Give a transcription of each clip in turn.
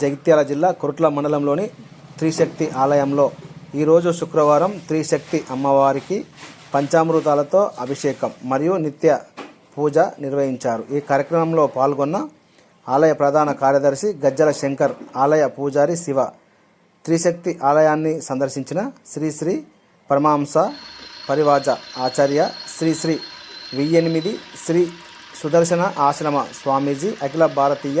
జగిత్యాల జిల్లా కొరట్ల మండలంలోని త్రిశక్తి ఆలయంలో ఈరోజు శుక్రవారం త్రిశక్తి అమ్మవారికి పంచామృతాలతో అభిషేకం మరియు నిత్య పూజ నిర్వహించారు. ఈ కార్యక్రమంలో పాల్గొన్న ఆలయ ప్రధాన కార్యదర్శి గజ్జల శంకర్ ఆలయ పూజారి శివ త్రిశక్తి ఆలయాన్ని సందర్శించిన శ్రీశ్రీ పరమాంస పరివాజ ఆచార్య శ్రీశ్రీ వెయ్యి వెయ్యెనిమిది శ్రీ సుదర్శన ఆశ్రమ స్వామీజీ అఖిల భారతీయ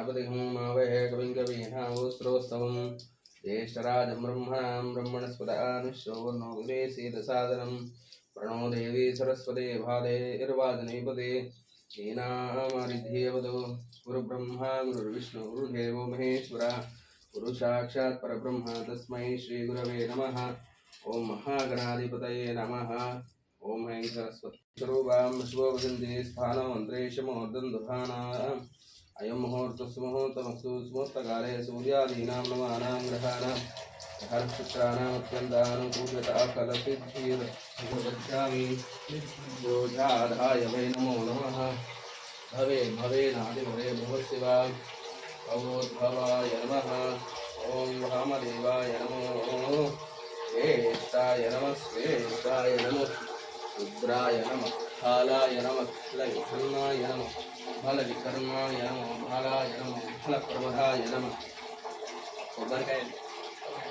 होमावहे कविं कवीनावस्त्रोत्सवं ज्येष्ठराजं ब्रह्मणां ब्रह्मणस्पदानुश्रवणो विवेशीदसादनं प्रणो देवी सरस्वती भादेर्वाजनेपदे हीनामारिध्येवदो गुरुब्रह्मा, गुरुर्विष्णु गुरुदेवो महेश्वरा। गुरुसाक्षात् परब्रह्म, तस्मै श्रीगुरवे नमः। ॐ महागणाधिपतये नमः। ॐ ऐं सरस्वती स्वरूपां वदन्ति स्थानमन्त्रेशमोर्दन्दुहानाम् मुहूर्तः सुमुहूर्तमस्तु सुमुहूर्तकाले सूर्यादीनां नवानां ग्रहाणां हर्षुत्राणामत्यन्तानुकूलता फलसिद्धिर्गच्छामि योजाधाय वै नमो नमः। भवे भवेनादिभवे भवशिवा भवोद्भवाय नमः। ॐ रामदेवाय नमो श्रेष्ठाय नमः श्रेष्ठाय नमः। रुद्राय नमः, कालाय नमः लघुनाय नमः। பலவிகர்மாய நமோ பாலாய நமோ பலப்பிரபதாய நம కొబ్బరికాయ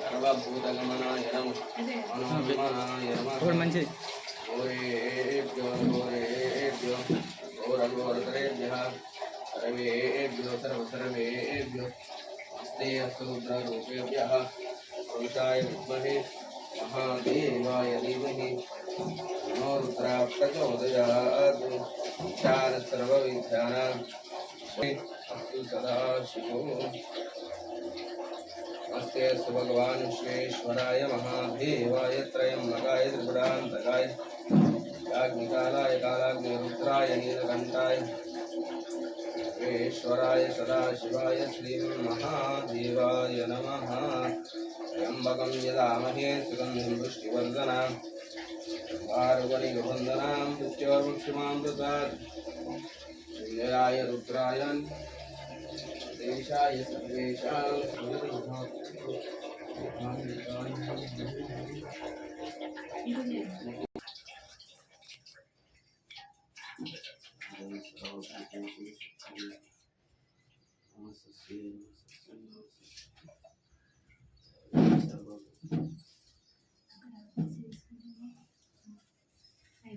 సర్వభూతగమనాయ నమ మనోగమనాయ నమ మంచి ఓరేభ్యో ఓరేభ్యో ఓరఘోరతరేభ్య సర్వేభ్యో సర్వసర్వేభ్యో హస్తే అసముద్రూపేభ్య పురుషాయ విద్మహే మహాదేవాయ ధీమహి మనోరుద్రా ప్రచోదయాత్ ज्ञान सर्वविज्ञानां अस्तु सदाशिवो नमस्ते अस्तु भगवान् विश्वेश्वराय महादेवाय त्रयम्बकाय त्रिपुरान्तकाय, याज्ञिकालाय कालाग्निरुद्राय नीलकण्ठाय। ईश्वराय सदाशिवाय श्रीमहादेवाय नमः। त्र्यम्बकं यदामहे सुगन्धिं वृष्टिवर्धनाम् पार्वणिगबन्धनां मृत्योर्मुक्षिमां ददात्। श्रीजयाय नानाविधापरिमलपत्रविश्वां समर्पयामि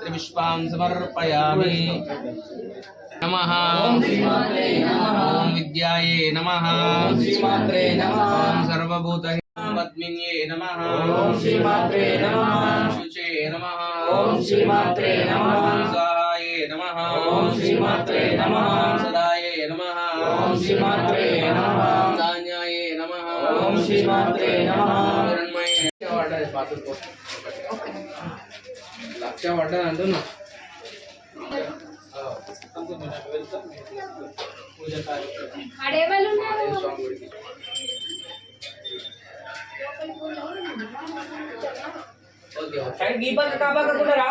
రాత్రివిశ్వాన్ సమర్పయామి నమ ఓం విద్యాయే నమ ఓం సర్వభూత పద్మిన్యే నమ ఓం శ్రీమాత్రే నమ శుచే నమ ఓం శ్రీమాత్రే నమ స్వాహాయే నమ ఓం శ్రీమాత్రే నమ పడ్డది పాత్ర కోసం. లక్ష పడ్డది అంటున్నా. Okay side గీపర్ కాపాడుతున్నారా